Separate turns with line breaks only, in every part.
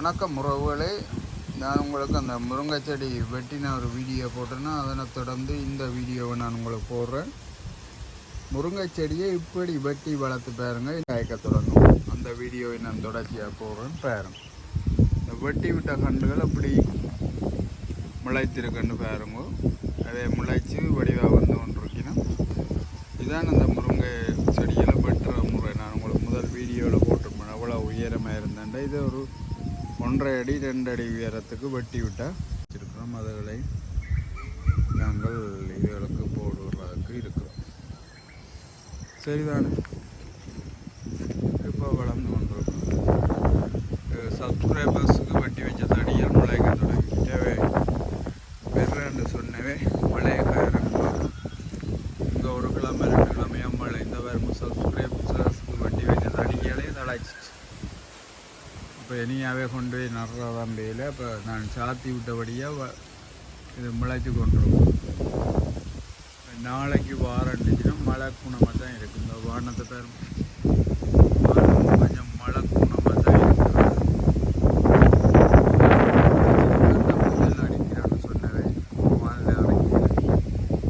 வணக்கம் உறவுகளே. நான் உங்களுக்கு அந்த முருங்கை செடி வெட்டின ஒரு வீடியோ போட்டேன்னா அதனை தொடர்ந்து இந்த வீடியோவை நான் உங்களுக்கு போடுறேன். முருங்கை செடியை இப்படி வெட்டி வளர்த்து பாருங்கள் காய்க்க தொடங்கும் அந்த வீடியோவை நான் தொடர்ச்சியாக போடுறேன். பாருங்க. இந்த வெட்டி விட்ட கண்டுகள் அப்படி முளைத்திருக்குன்னு பாருங்க. அதே முளைச்சி வடிவாக வந்து கொண்டிருக்கணும் இதான் அந்த முருங்கை செடியில் வெட்டுற முறை. நான் உங்களுக்கு முதல் வீடியோவில் போட்டிருப்பேன். அவ்வளோ உயரமாக இருந்தேன்டா. இது ஒரு ஒன்றரை அடி ரெண்டு அடி உயரத்துக்கு வெட்டி விட்டால் வச்சுருக்கிறோம். அதுகளை நாங்கள் இதுகளுக்கு போடுவதற்கு இருக்கிறோம் சரிதானே? தனியாகவே கொண்டு போய் நடுறதான் முடியல இப்போ நான் சாத்தி விட்டபடியாக இது முளைச்சி கொண்டுருவோம். நாளைக்கு வாரம் இருந்துச்சுன்னா மழை குணமாக தான் இருக்குது இந்த வானத்தை பேர் வானம் கொஞ்சம் மழை குணமாக தான் இருக்குது அடிக்கிறான்னு சொன்னவே வானிலை அடங்கியிருக்கு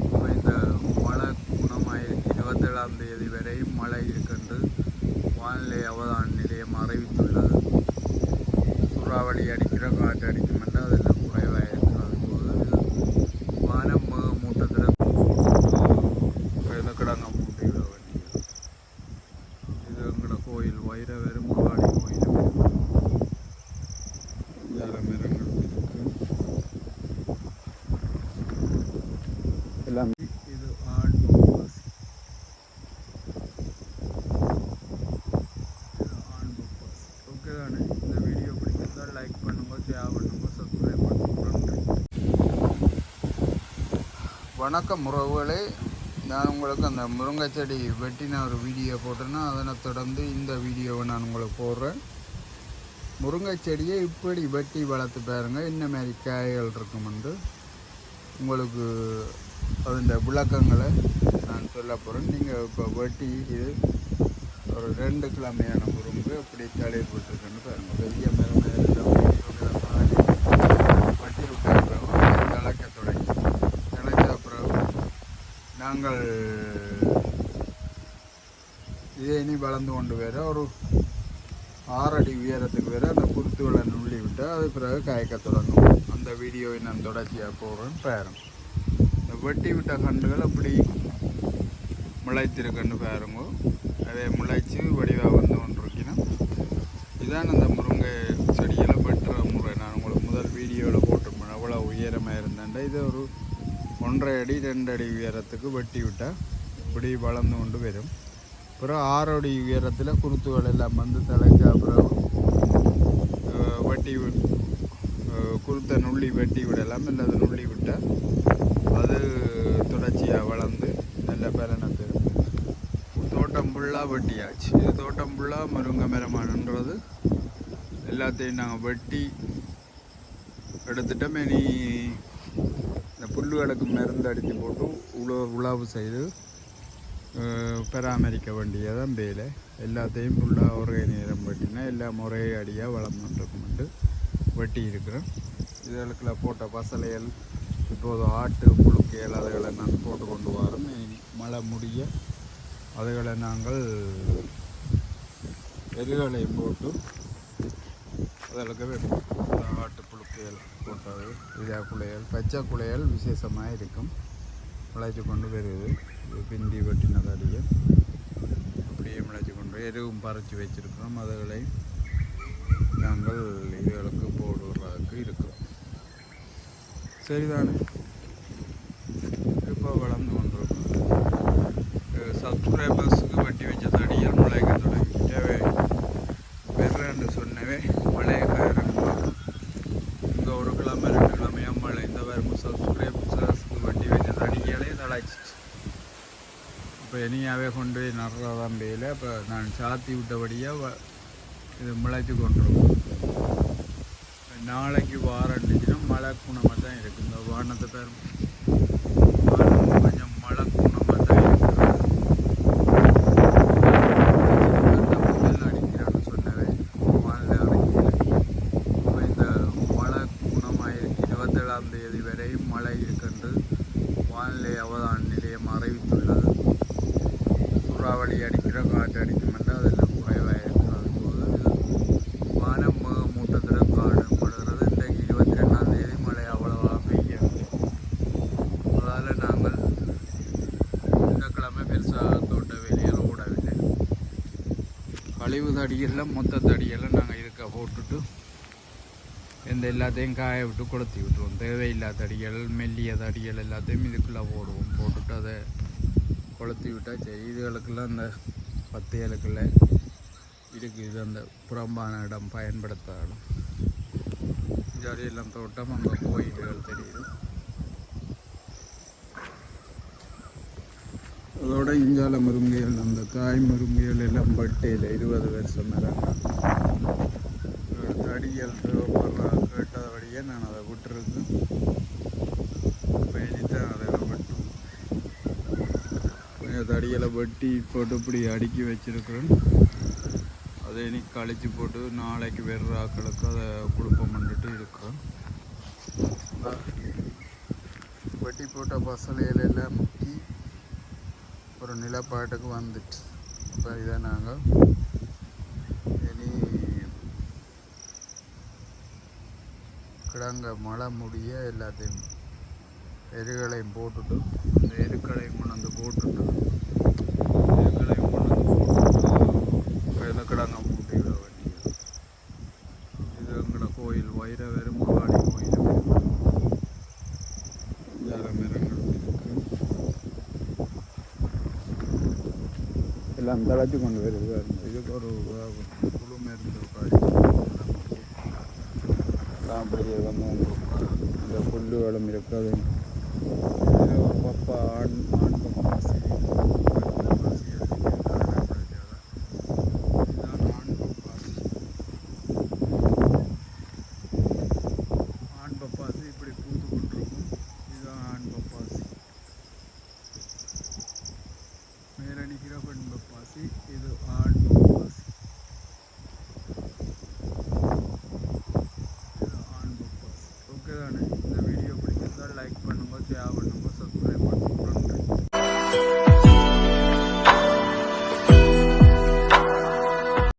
இப்போ இந்த மழை குணமாயிருக்கு இருபத்தேழாம் தேதி வரை மழை இருக்குன்று வானிலை அவதான நிலையம் அறிவித்துள்ளது சூறாவளி அடிக்கிற காற்று அடிக்கும் என்றால் அதில் குறைவாக இருக்கிறது போது இது வானம் மூட்டத்தில் கிடங்க மூட்டை விட வேண்டியது இது எங்களோட கோயில் வைர வெறும் முகாடி கோயில் இதால மரங்கள் இருக்கு எல்லாம் இது ஆண் பூவாசி இது ஆண் பூவாசி ஓகே தானே இந்த வீடியோ பிடிச்சிருந்தா லைக் பண்ணுங்க ஷேர் பண்ணுங்க சப்ஸ்கிரைப் பண்ணுங்க நன்றி வணக்கம் உறவுகளே. நான் உங்களுக்கு அந்த முருங்கை செடி வெட்டின ஒரு வீடியோ போட்டேன்னா அதனை தொடர்ந்து இந்த வீடியோவை நான் உங்களுக்கு போடுறேன். முருங்கை செடியை இப்படி வெட்டி வளர்த்து பாருங்கள் இந்த மாதிரி காய்கள் வந்து உங்களுக்கு அதன் விளக்கங்களை நான் சொல்ல போகிறேன் நீங்கள் இப்போ வெட்டி இது ஒரு ரெண்டு கிழமையான முருங்கு அப்படி தளிர் விட்டுருக்குன்னு பாருங்கள் பெரிய மேலே மேலே விட்டு தளக்க தொடங்கி நினைச்ச அப்புறம் நாங்கள் இதை இனி வளர்ந்து கொண்டு வர ஒரு ஆறடி உயரத்துக்கு வர அந்த குருத்துகளை நுள்ளி விட்டு அது பிறகு காய்க்க தொடங்கும். அந்த வீடியோவை நான் தொடர்ச்சியாக போடுறேன். பேரும் இந்த வெட்டி விட்ட கண்டுகள் அப்படி முளைத்திருக்குன்னு பாருங்க. அதே முளைச்சு வடிவாக வந்து கொண்டிருக்கணும் இதான் அந்த முருங்கை செடியில் வெட்டுற முறை. நான் உங்களுக்கு முதல் வீடியோவில் போட்டிருப்பேன். அவ்வளோ உயரமாக இருந்தேன்டா. இது ஒரு ஒன்றரை அடி ரெண்டு அடி உயரத்துக்கு வெட்டி விட்டால் இப்படி வளர்ந்து கொண்டு வரும். அப்புறம் ஆறு அடி உயரத்தில் குருத்துகள் எல்லாம் வந்து தலைஞ்ச அப்புறம் அஹ், வெட்டி குருத்தை நுள்ளி வெட்டி விடலாம். இல்லை அது நுள்ளி விட்டால் அது தொடர்ச்சியாக வளர்ந்து நல்ல பலனை தரும். தோட்டம் ஃபுல்லாக வெட்டியாச்சு. இது தோட்டம் ஃபுல்லாக முருங்கை மரமானன்றது எல்லாத்தையும் நாங்கள் வெட்டி எடுத்துட்டோம். இனி புல்லுகளுக்கு மருந்து அடித்து போட்டு உழவு உழவு செய்து பராமரிக்க வேண்டியதான் வேலை எல்லாத்தையும் ஃபுல்லாக ஒரே நேரம் வெட்டினா எல்லாம் ஒரே அடியாக வளர்ந்துட்டுருக்குமெண்டு வெட்டி இருக்கிறோம் இதுகளுக்குள்ள போட்ட பசலைகள் இப்போது ஆட்டு புழுக்கைகள் அதுகளை நான் போட்டு கொண்டு வரோம். இனி மழை முடிய அதுகளை நாங்கள் எருகளை போட்டு அதற்கு ஆட்டு இந்த ஆட்டு புழுக்கைகள் போட்டது இதா குலைகள் பச்சை குலைகள் விசேஷமாக இருக்கும். முளைச்சி கொண்டு வருது இது பிந்தி வெட்டின அப்படியே முளைச்சி கொண்டு எருவும் பறித்து வச்சிருக்கிறோம். அதுகளை நாங்கள் இதுகளுக்கு போடுறதுக்கு இருக்கிறோம். சரிதானே? இங்கே ஒரு கிழமை ரெண்டு கிழமையாக மழை இந்த வரும்போது சப்ஸ்கிரைபர்ஸுக்கு வெட்டி வச்ச தடிகளே தடாச்சிச்சு இப்போ இனியாவே கொண்டு போய் நடுறதான் பெய்யல இப்போ நான் சாத்தி விட்டபடியாக இது முளைச்சு கொண்டிருக்கும் நாளைக்கு வாரம் இருந்துச்சுன்னா மழை குணமாக தான் இருக்குது இந்த வானத்தை பேர் கொஞ்சம் மழை குணமாக கழிவு தடியெல்லாம் மொத்த தடியெல்லாம் நாங்கள் இருக்க போட்டுட்டு இந்த எல்லாத்தையும் காய விட்டு கொளுத்தி விட்டுருவோம். தேவையில்லாத தடிகள் மெல்லிய தடிகள் எல்லாத்தையும் இதுக்குள்ளே போடுவோம். போட்டுட்டு அதை கொளுத்தி விட்டால் சரி இதுகளுக்கெல்லாம் அந்த பத்தைகளுக்குள்ள இருக்குது இது அந்த புறம்பான இடம் பயன்படுத்த இடம் ஜாலியெல்லாம் தோட்டம் அந்த கோயில்கள் தெரியுது. அதோட இஞ்சால முருங்கைகள் அந்த தாய் முருங்கைகள் எல்லாம் பட்டையில் இருபது வருஷம் மரங்கள் தடிகள் தேவைப்படுற கேட்டபடியே நான் அதை விட்டுருக்கு தான் அதை வெட்டும். கொஞ்சம் தடிகளை வெட்டி போட்டு இப்படி அடுக்கி வச்சிருக்கிறேன். அதை இனி கழிச்சு போட்டு நாளைக்கு வேறு ஆக்களுக்கு அதை குடுப்பம் பண்ணிட்டு இருக்கிறேன். வெட்டி போட்ட பசலையில எல்லாம் முக்கி ஒரு நிலப்பாட்டுக்கு வந்துட்டு. இப்போ இதை நாங்கள் இனி கிடங்க மழை முடிய எல்லாத்தையும் எருகளையும் போட்டுட்டு அந்த எருக்களையும் கொண்டு வந்து போட்டுட்டு எருக்களையும் கொண்டு வந்து போட்டுட்டு கிடங்க மூட்டி விட வேண்டியது. இது எங்களோட கோயில் வைரவே வெறும் முருகாடி கோயில் ஜால மரங்கள் இருக்கு எல்லாம் தழைச்சு கொண்டு வருது. இதுக்கு ஒரு குழு சாப்பிடுறது வந்து இந்த புல்லுகளும் இருக்காது. இது ஒரு பப்பா ஆண் ஆண்